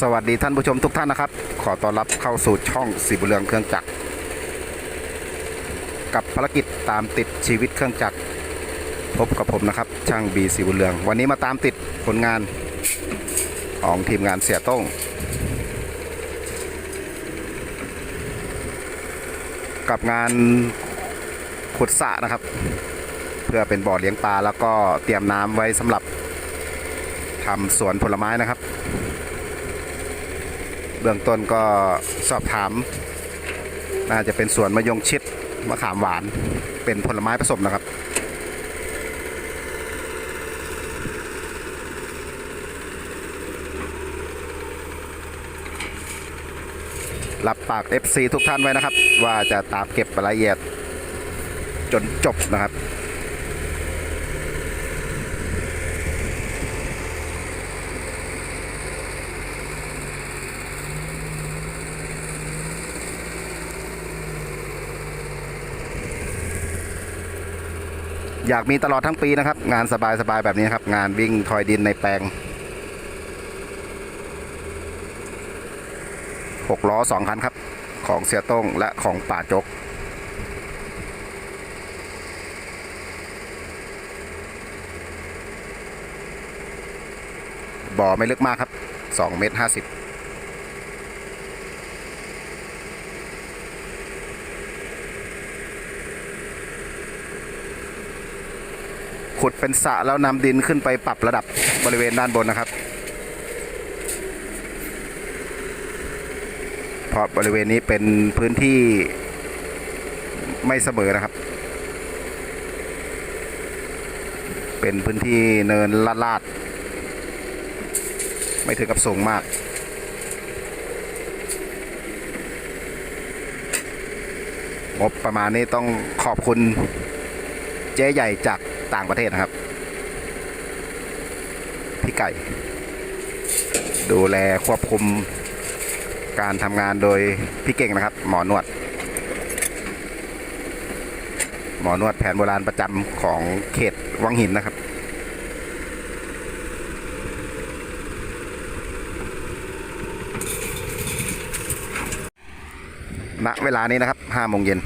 สวัสดีท่านผู้ชมทุกท่านนะครับ ขอต้อนรับเข้าสู่ช่องสีบุญเรืองเครื่องจักร กับภารกิจตามติดชีวิตเครื่องจักร พบกับผมนะครับ ช่างบีสีบุญเรือง วันนี้มาตามติดผลงานของทีมงานเสียต้งกับงานขุดสระนะครับ เพื่อเป็นบ่อเลี้ยงปลาแล้วก็เตรียมน้ำไว้สำหรับทำสวนผลไม้นะครับ เบื้องต้นก็สอบถาม น่าจะเป็นสวนมะยงชิดมะขามหวานเป็นผลไม้ผสมนะครับรับปาก FC ทุกท่านไว้นะครับ ว่าจะตามเก็บรายละเอียดจนจบนะครับ อยากมีตลอดทั้งปีนะครับ งานสบายๆแบบนี้ครับ งานวิ่งถอยดินในแปลง6ล้อ2คันครับ ของเสียต้งและของป่าจกบ่อไม่ลึกมากครับ2เมตร50 ขุดเป็นสระแล้วนำดินขึ้นไปปรับระดับบริเวณด้านบนนะครับ เพราะบริเวณนี้เป็นพื้นที่ไม่เสมอนะครับ เป็นพื้นที่เนินลาดลาดๆไม่ถึงกับสูงมากงบประมาณนี้ต้องขอบคุณเจ๊ใหญ่จาก ต่างประเทศนะครับ พี่ไก่ ดูแลควบคุมการทำงานโดยพี่เก่งนะครับ หมอนวด หมอนวดแผนโบราณประจำของเขตวังหินนะครับณเวลานี้นะครับ5โมงเย็น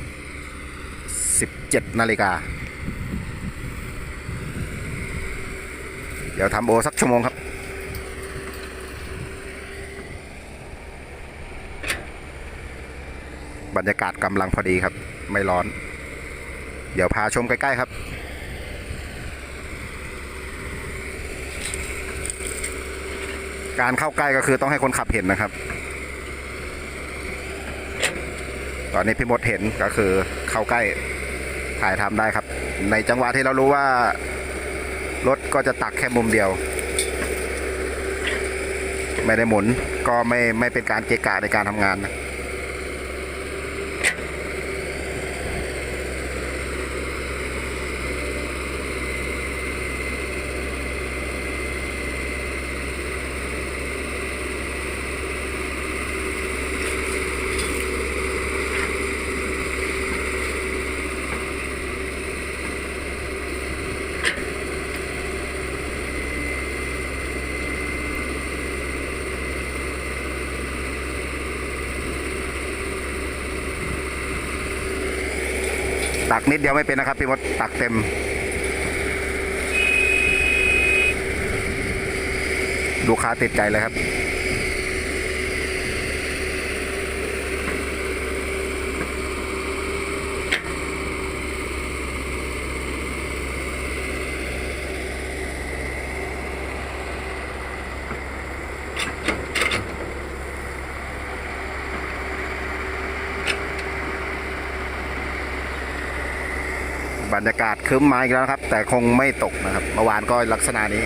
17นาฬิกา เดี๋ยวทำโอสักชั่วโมงครับบรรยากาศกำลังพอดีครับ ไม่ร้อน เดี๋ยวพาชมใกล้ ๆ ครับ การเข้าใกล้ก็คือต้องให้คนขับเห็นนะครับ ตอนนี้พี่มดเห็นก็คือเข้าใกล้ถ่ายทำได้ครับ ในจังหวะที่เรารู้ว่า รถก็จะตักแค่มุมเดียว ไม่ได้หมุนก็ไม่ไม่เป็นการเกะกะในการทำงานนะ ตักนิดเดียวไม่เป็นนะครับพี่มดตักเต็ม ลูกค้าติดใจเลยครับ บ รรยากาศคึ้มมาอีกแล้วครับ แต่คงไม่ตกนะครับเมื่อวานก็ลักษณะนี้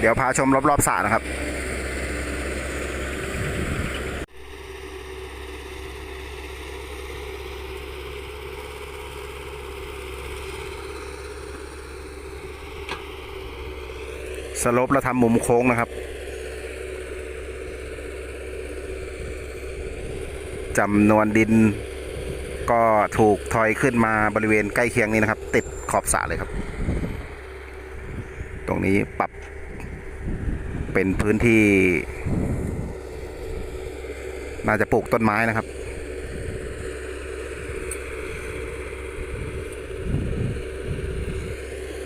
เดี๋ยวพาชมรอบๆสระนะครับสโลปเราทำมุมโค้งนะครับ จำนวนดินก็ถูกทอยขึ้นมาบริเวณใกล้เคียงนี้นะครับ ติดขอบสระเลยครับ ตรงนี้ปรับ เป็นพื้นที่ น่าจะปลูกต้นไม้นะครับ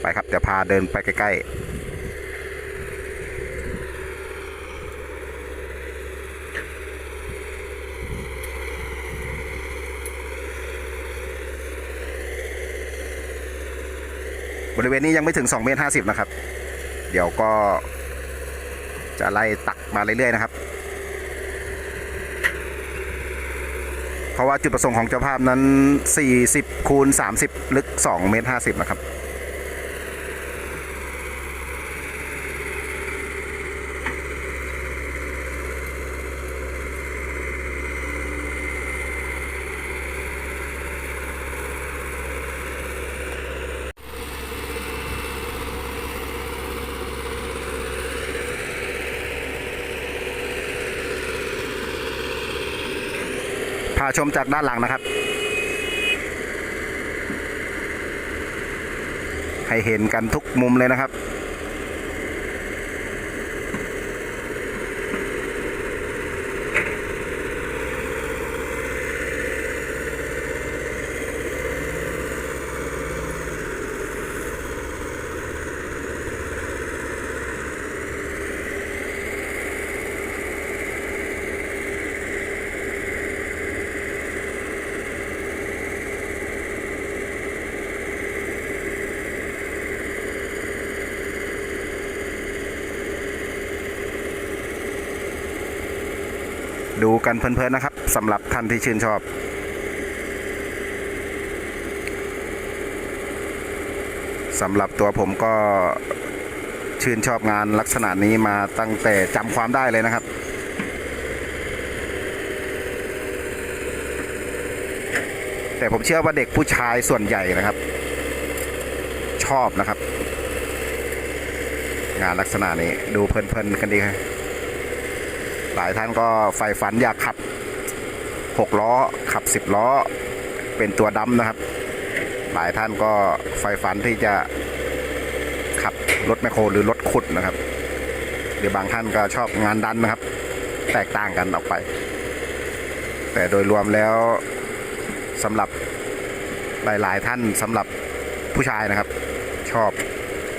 ไปครับเดี๋ยวพาเดินไปใกล้ ๆ บริเวณนี้ยังไม่ถึง2เมตร50 นะครับ เดี๋ยวก็ จะไล่ตักมาเรื่อยๆนะครับ เพราะว่าจุดประสงค์ของเจ้าภาพนั้น 40คูณ30 ลึก 2 เมตร 50 นะครับาชมจากด้านหลังนะครับ ให้เห็นกันทุกมุมเลยนะครับ ดูกันเพลินๆนะครับสำหรับท่านที่ชื่นชอบ สำหรับตัวผมก็ชื่นชอบงานลักษณะนี้มาตั้งแต่จำความได้เลยนะครับ แต่ผมเชื่อว่าเด็กผู้ชายส่วนใหญ่นะครับ ชอบนะครับ งานลักษณะนี้ดูเพลินๆกันดีครับ หลายท่านก็ใฝ่ฝันอยากขับ 6 ล้อขับ 10 ล้อ เป็นตัวดำนะครับ หลายท่านก็ใฝ่ฝันที่จะขับรถแมคโครหรือรถขุดนะครับหรือบางท่านก็ชอบงานดันนะครับ แตกต่างกันออกไป แต่โดยรวมแล้วสำหรับหลาย ๆ ท่านสำหรับผู้ชายนะครับ ชอบ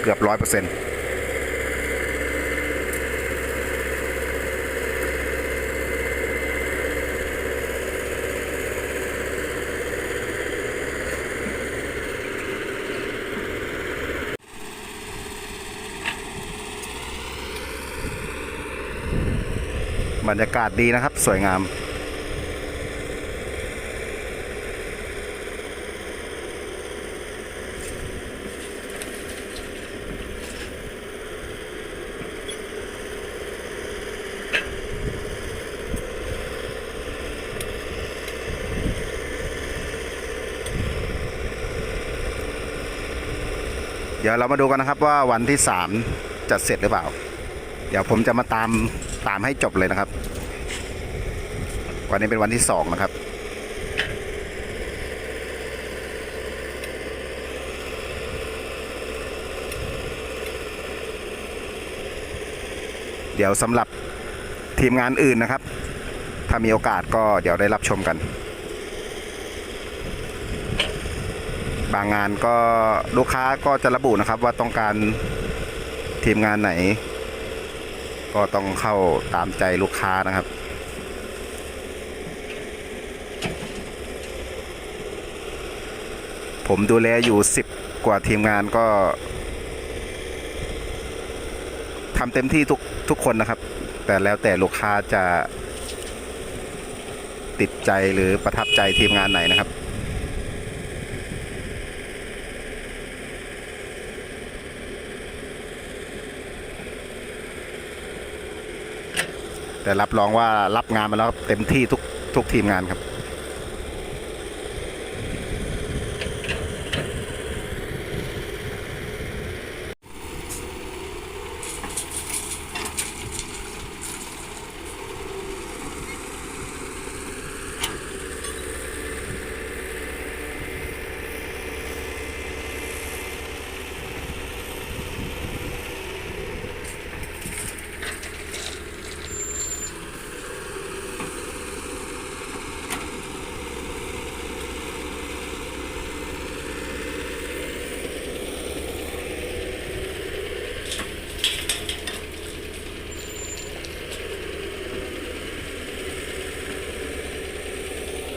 เกือบร้อยเปอร์เซ็นต์ บรรยากาศดีนะครับ สวยงามเดี๋ยวเรามาดูกันนะครับว่าวันที่ 3 จะเสร็จหรือเปล่า ดี๋ยวผมจะมาตามตามให้จบเลยนะครับ วันนี้เป็นวันที่สองนะครับ เดี๋ยวสำหรับทีมงานอื่นนะครับ ถ้ามีโอกาสก็เดี๋ยวได้รับชมกัน บางงานก็ลูกค้าก็จะระบุนะครับว่าต้องการทีมงานไหน ก็ต้องเข้าตามใจลูกค้านะครับผมดูแลอยู่สิบกว่าทีมงานก็ทำเต็มที่ทุกทุกคนนะครับ แต่แล้วแต่ลูกค้าจะติดใจหรือประทับใจทีมงานไหนนะครับ แต่รับรองว่ารับงานมาแล้วเต็มที่ทุกทุกทีมงานครับ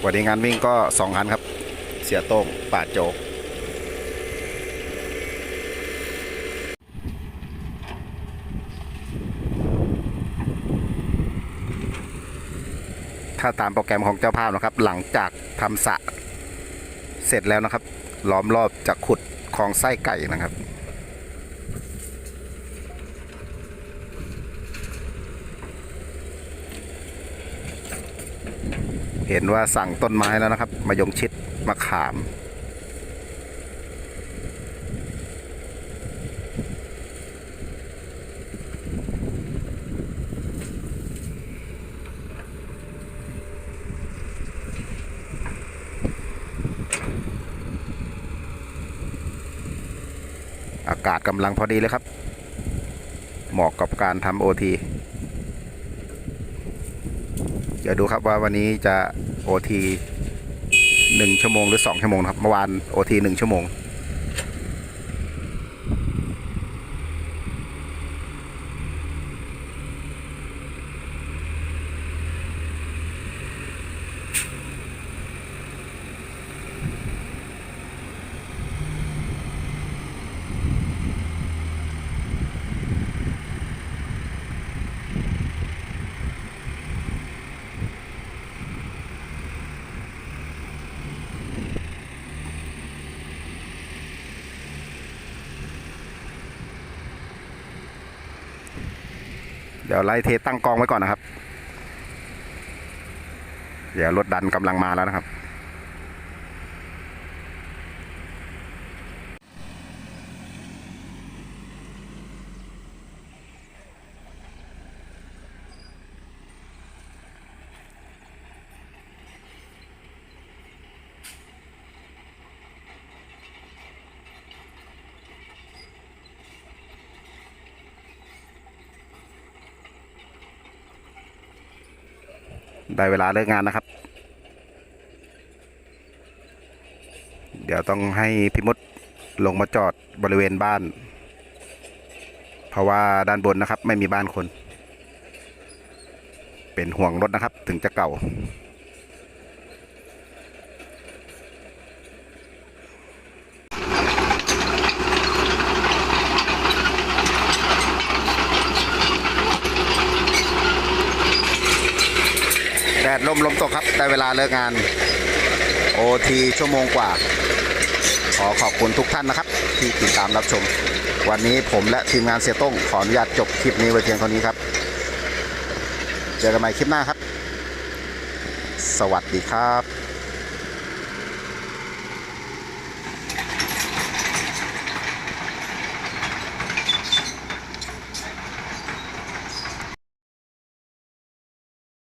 วันนี้งานวิ่งก็สองคันครับ เสียโต้งปาดโจกถ้าตามโปรแกรมของเจ้าภาพนะครับ หลังจากทำสะเสร็จแล้วนะครับ ล้อมรอบจะขุดคลองไส้ไก่นะครับ เห็นว่าสั่งต้นไม้แล้วนะครับ มายงชิดมะขาม อากาศกำลังพอดีเลยครับ เหมาะกับการทำโอที เดี๋ยวดูครับว่าวันนี้จะโอทีหนึ่งชั่วโมงหรือสองชั่วโมงนะครับเมื่อวานโอทีหนึ่งชั่วโมง เดี๋ยวไล่เทสตั้งกองไว้ก่อนนะครับ เดี๋ยวรถดันกำลังมาแล้วนะครับ ได้เวลาเลิกงานนะครับ เดี๋ยวต้องให้พิมดลงมาจอดบริเวณบ้าน เพราะว่าด้านบนนะครับ ไม่มีบ้านคน เป็นห่วงรถนะครับ ถึงจะเก่า ดลมลมตกครับ ได้เวลาเลิกงานโอทีชั่วโมงกว่า ขอขอบคุณทุกท่านนะครับ ที่ติดตามรับชม วันนี้ผมและทีมงานเสียต้งขออนุญาตจบคลิปนี้ไว้เพียงเท่านี้ครับ เจอกันใหม่คลิปหน้าครับ สวัสดีครับ